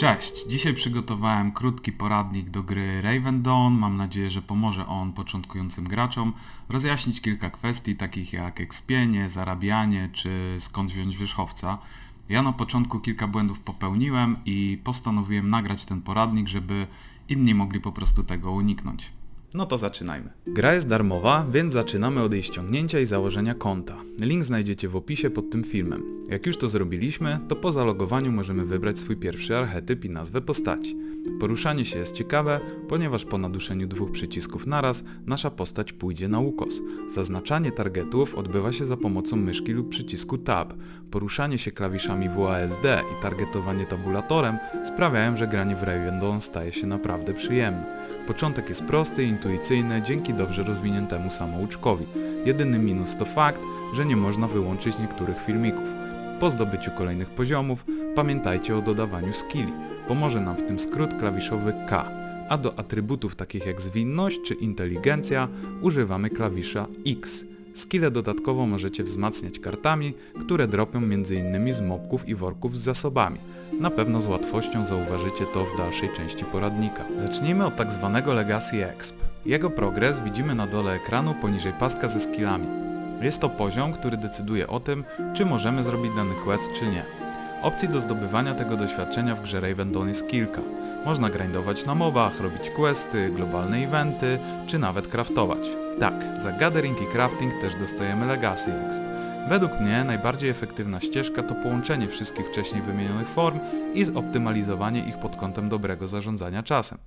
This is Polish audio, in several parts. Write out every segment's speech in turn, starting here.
Cześć, dzisiaj przygotowałem krótki poradnik do gry Raven Dawn. Mam nadzieję, że pomoże on początkującym graczom rozjaśnić kilka kwestii takich jak ekspienie, zarabianie czy skąd wziąć wierzchowca. Ja na początku kilka błędów popełniłem i postanowiłem nagrać ten poradnik, żeby inni mogli po prostu tego uniknąć. No to zaczynajmy. Gra jest darmowa, więc zaczynamy od jej ściągnięcia i założenia konta. Link znajdziecie w opisie pod tym filmem. Jak już to zrobiliśmy, to po zalogowaniu możemy wybrać swój pierwszy archetyp i nazwę postaci. Poruszanie się jest ciekawe, ponieważ po naduszeniu dwóch przycisków naraz nasza postać pójdzie na ukos. Zaznaczanie targetów odbywa się za pomocą myszki lub przycisku Tab. Poruszanie się klawiszami WASD i targetowanie tabulatorem sprawiają, że granie w Raven staje się naprawdę przyjemne. Początek jest prosty i intuicyjny dzięki dobrze rozwiniętemu samouczkowi. Jedyny minus to fakt, że nie można wyłączyć niektórych filmików. Po zdobyciu kolejnych poziomów pamiętajcie o dodawaniu skilli. Pomoże nam w tym skrót klawiszowy K, a do atrybutów takich jak zwinność czy inteligencja używamy klawisza X. Skille dodatkowo możecie wzmacniać kartami, które dropią m.in. z mobków i worków z zasobami. Na pewno z łatwością zauważycie to w dalszej części poradnika. Zacznijmy od tak zwanego Legacy Exp. Jego progres widzimy na dole ekranu poniżej paska ze skillami. Jest to poziom, który decyduje o tym, czy możemy zrobić dany quest czy nie. Opcji do zdobywania tego doświadczenia w grze Raven jest kilka. Można grindować na mobach, robić questy, globalne eventy, czy nawet craftować. Tak, za gathering i crafting też dostajemy Legacy Exp. Według mnie najbardziej efektywna ścieżka to połączenie wszystkich wcześniej wymienionych form i zoptymalizowanie ich pod kątem dobrego zarządzania czasem.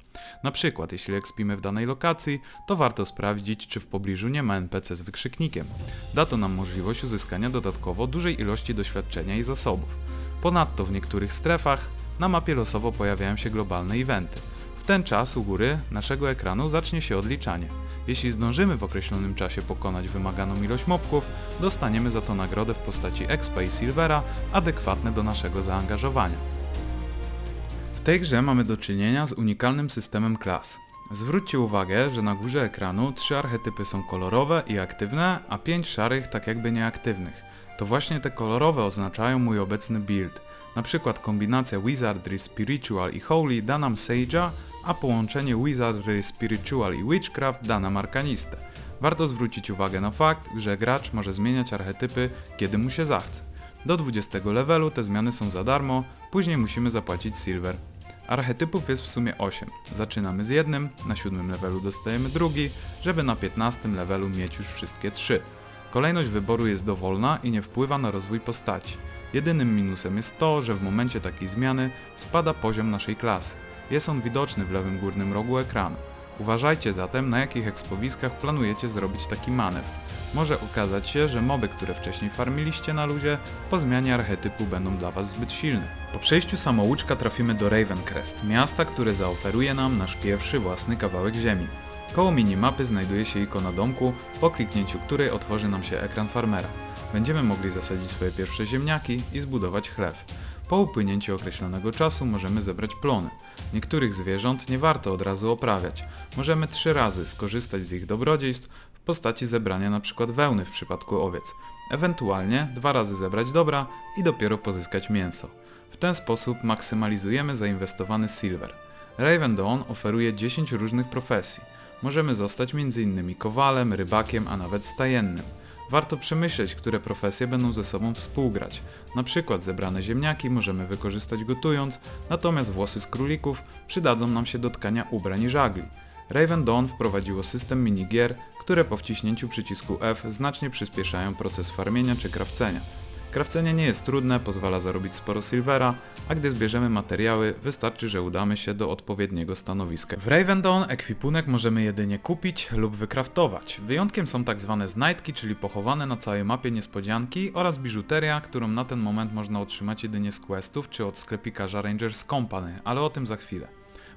Na przykład, jeśli ekspimy w danej lokacji, to warto sprawdzić, czy w pobliżu nie ma NPC z wykrzyknikiem. Da to nam możliwość uzyskania dodatkowo dużej ilości doświadczenia i zasobów. Ponadto w niektórych strefach na mapie losowo pojawiają się globalne eventy. W ten czas u góry naszego ekranu zacznie się odliczanie. Jeśli zdążymy w określonym czasie pokonać wymaganą ilość mobków, dostaniemy za to nagrodę w postaci expa i silvera adekwatne do naszego zaangażowania. W tej grze mamy do czynienia z unikalnym systemem klas. Zwróćcie uwagę, że na górze ekranu trzy archetypy są kolorowe i aktywne, a pięć szarych tak jakby nieaktywnych. To właśnie te kolorowe oznaczają mój obecny build. Na przykład kombinacja Wizardry, Spiritual i Holy da nam Sage'a, a połączenie Wizardry, Spiritual i Witchcraft da nam Arkanistę. Warto zwrócić uwagę na fakt, że gracz może zmieniać archetypy kiedy mu się zachce. Do 20 levelu te zmiany są za darmo, później musimy zapłacić silver. Archetypów jest w sumie 8. Zaczynamy z jednym, na 7 levelu dostajemy drugi, żeby na 15 levelu mieć już wszystkie 3. Kolejność wyboru jest dowolna i nie wpływa na rozwój postaci. Jedynym minusem jest to, że w momencie takiej zmiany spada poziom naszej klasy. Jest on widoczny w lewym górnym rogu ekranu. Uważajcie zatem na jakich ekspowiskach planujecie zrobić taki manewr. Może okazać się, że moby, które wcześniej farmiliście na luzie, po zmianie archetypu będą dla Was zbyt silne. Po przejściu samouczka trafimy do Ravencrest, miasta, które zaoferuje nam nasz pierwszy własny kawałek ziemi. Koło minimapy znajduje się ikona domku, po kliknięciu której otworzy nam się ekran farmera. Będziemy mogli zasadzić swoje pierwsze ziemniaki i zbudować chleb. Po upłynięciu określonego czasu możemy zebrać plony. Niektórych zwierząt nie warto od razu oprawiać. Możemy trzy razy skorzystać z ich dobrodziejstw w postaci zebrania np. wełny w przypadku owiec. Ewentualnie dwa razy zebrać dobra i dopiero pozyskać mięso. W ten sposób maksymalizujemy zainwestowany silver. Raven Dawn oferuje 10 różnych profesji. Możemy zostać m.in. kowalem, rybakiem, a nawet stajennym. Warto przemyśleć, które profesje będą ze sobą współgrać. Na przykład zebrane ziemniaki możemy wykorzystać gotując, natomiast włosy z królików przydadzą nam się do tkania ubrań i żagli. Raven Dawn wprowadziło system minigier, które po wciśnięciu przycisku F znacznie przyspieszają proces farmienia czy krawcenia. Krawcenie nie jest trudne, pozwala zarobić sporo silvera, a gdy zbierzemy materiały, wystarczy, że udamy się do odpowiedniego stanowiska. W Raven Dawn ekwipunek możemy jedynie kupić lub wykraftować. Wyjątkiem są tak zwane znajdki, czyli pochowane na całej mapie niespodzianki oraz biżuteria, którą na ten moment można otrzymać jedynie z questów czy od sklepikarza Rangers Company, ale o tym za chwilę.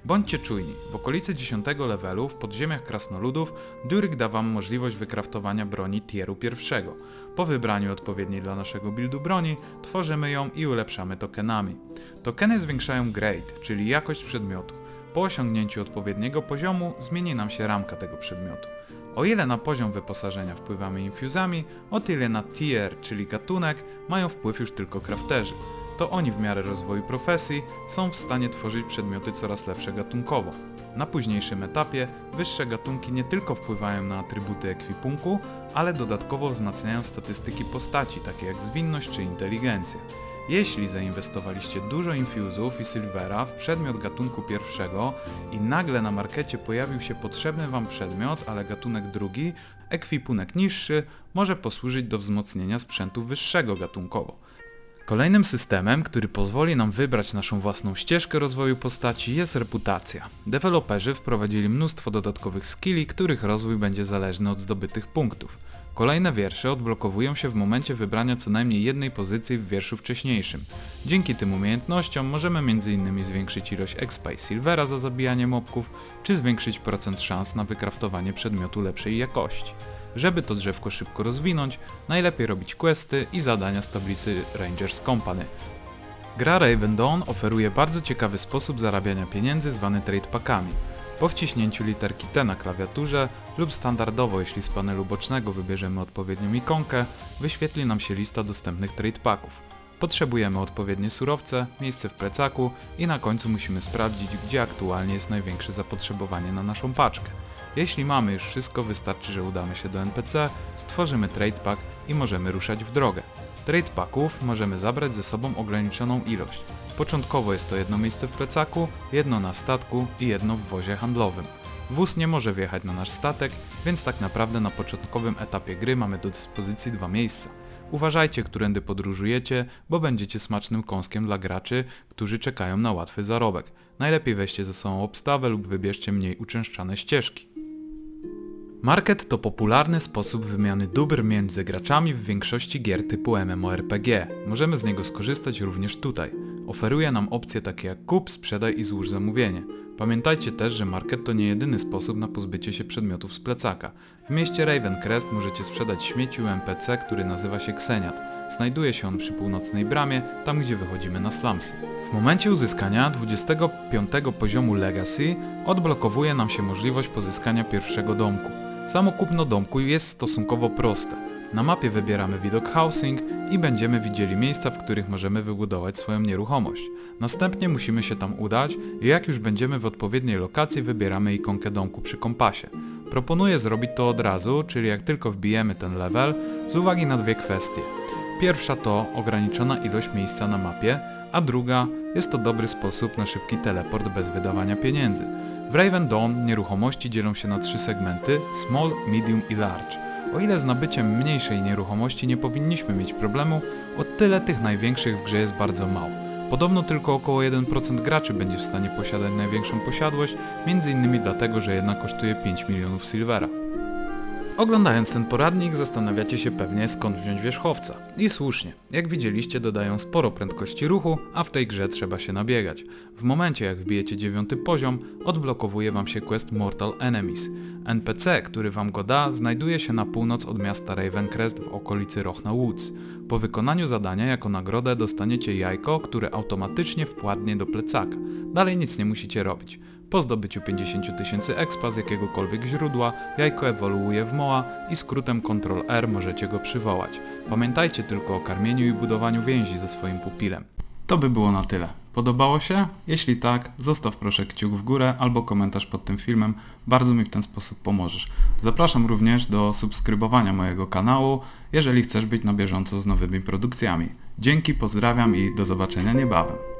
Bądźcie czujni, w okolicy 10 levelu w podziemiach krasnoludów Durik da wam możliwość wykraftowania broni tieru pierwszego. Po wybraniu odpowiedniej dla naszego buildu broni tworzymy ją i ulepszamy tokenami. Tokeny zwiększają grade, czyli jakość przedmiotu. Po osiągnięciu odpowiedniego poziomu zmieni nam się ramka tego przedmiotu. O ile na poziom wyposażenia wpływamy infuzami, o tyle na tier, czyli gatunek, mają wpływ już tylko crafterzy. to oni w miarę rozwoju profesji są w stanie tworzyć przedmioty coraz lepsze gatunkowo. Na późniejszym etapie wyższe gatunki nie tylko wpływają na atrybuty ekwipunku, ale dodatkowo wzmacniają statystyki postaci, takie jak zwinność czy inteligencja. Jeśli zainwestowaliście dużo infuzów i silvera w przedmiot gatunku pierwszego i nagle na markecie pojawił się potrzebny Wam przedmiot, ale gatunek drugi, ekwipunek niższy może posłużyć do wzmocnienia sprzętu wyższego gatunkowo. Kolejnym systemem, który pozwoli nam wybrać naszą własną ścieżkę rozwoju postaci jest reputacja. Deweloperzy wprowadzili mnóstwo dodatkowych skilli, których rozwój będzie zależny od zdobytych punktów. Kolejne wiersze odblokowują się w momencie wybrania co najmniej jednej pozycji w wierszu wcześniejszym. Dzięki tym umiejętnościom możemy m.in. zwiększyć ilość expa i silvera za zabijanie mobków, czy zwiększyć procent szans na wykraftowanie przedmiotu lepszej jakości. Żeby to drzewko szybko rozwinąć, najlepiej robić questy i zadania z tablicy Rangers Company. Gra Raven Dawn oferuje bardzo ciekawy sposób zarabiania pieniędzy zwany trade packami. Po wciśnięciu literki T na klawiaturze lub standardowo jeśli z panelu bocznego wybierzemy odpowiednią ikonkę, wyświetli nam się lista dostępnych trade packów. Potrzebujemy odpowiednie surowce, miejsce w plecaku i na końcu musimy sprawdzić, gdzie aktualnie jest największe zapotrzebowanie na naszą paczkę. Jeśli mamy już wszystko, wystarczy, że udamy się do NPC, stworzymy trade pack i możemy ruszać w drogę. Trade packów możemy zabrać ze sobą ograniczoną ilość. Początkowo jest to jedno miejsce w plecaku, jedno na statku i jedno w wozie handlowym. Wóz nie może wjechać na nasz statek, więc tak naprawdę na początkowym etapie gry mamy do dyspozycji dwa miejsca. Uważajcie, którędy podróżujecie, bo będziecie smacznym kąskiem dla graczy, którzy czekają na łatwy zarobek. Najlepiej weźcie ze sobą obstawę lub wybierzcie mniej uczęszczane ścieżki. Market to popularny sposób wymiany dóbr między graczami w większości gier typu MMORPG. Możemy z niego skorzystać również tutaj. Oferuje nam opcje takie jak kup, sprzedaj i złóż zamówienie. Pamiętajcie też, że market to nie jedyny sposób na pozbycie się przedmiotów z plecaka. W mieście Ravencrest możecie sprzedać śmieci u NPC, który nazywa się Kseniat. Znajduje się on przy północnej bramie, tam gdzie wychodzimy na slumsy. W momencie uzyskania 25 poziomu Legacy odblokowuje nam się możliwość pozyskania pierwszego domku. Samo kupno domku jest stosunkowo proste. Na mapie wybieramy widok housing i będziemy widzieli miejsca, w których możemy wybudować swoją nieruchomość. Następnie musimy się tam udać i jak już będziemy w odpowiedniej lokacji wybieramy ikonkę domku przy kompasie. Proponuję zrobić to od razu, czyli jak tylko wbijemy ten level, z uwagi na dwie kwestie. Pierwsza to ograniczona ilość miejsca na mapie, a druga jest to dobry sposób na szybki teleport bez wydawania pieniędzy. W Raven Dawn nieruchomości dzielą się na trzy segmenty Small, Medium i Large. O ile z nabyciem mniejszej nieruchomości nie powinniśmy mieć problemu, o tyle tych największych w grze jest bardzo mało. Podobno tylko około 1% graczy będzie w stanie posiadać największą posiadłość, m.in. dlatego, że jedna kosztuje 5 milionów silvera. Oglądając ten poradnik zastanawiacie się pewnie skąd wziąć wierzchowca. I słusznie. Jak widzieliście dodają sporo prędkości ruchu, a w tej grze trzeba się nabiegać. W momencie jak wbijecie dziewiąty poziom, odblokowuje wam się quest Mortal Enemies. NPC, który wam go da, znajduje się na północ od miasta Ravencrest w okolicy Rochna Woods. Po wykonaniu zadania jako nagrodę dostaniecie jajko, które automatycznie wpładnie do plecaka. Dalej nic nie musicie robić. Po zdobyciu 50 tysięcy expa z jakiegokolwiek źródła, jajko ewoluuje w moa i skrótem Ctrl-R możecie go przywołać. Pamiętajcie tylko o karmieniu i budowaniu więzi ze swoim pupilem. To by było na tyle. Podobało się? Jeśli tak, zostaw proszę kciuk w górę albo komentarz pod tym filmem, bardzo mi w ten sposób pomożesz. Zapraszam również do subskrybowania mojego kanału, jeżeli chcesz być na bieżąco z nowymi produkcjami. Dzięki, pozdrawiam i do zobaczenia niebawem.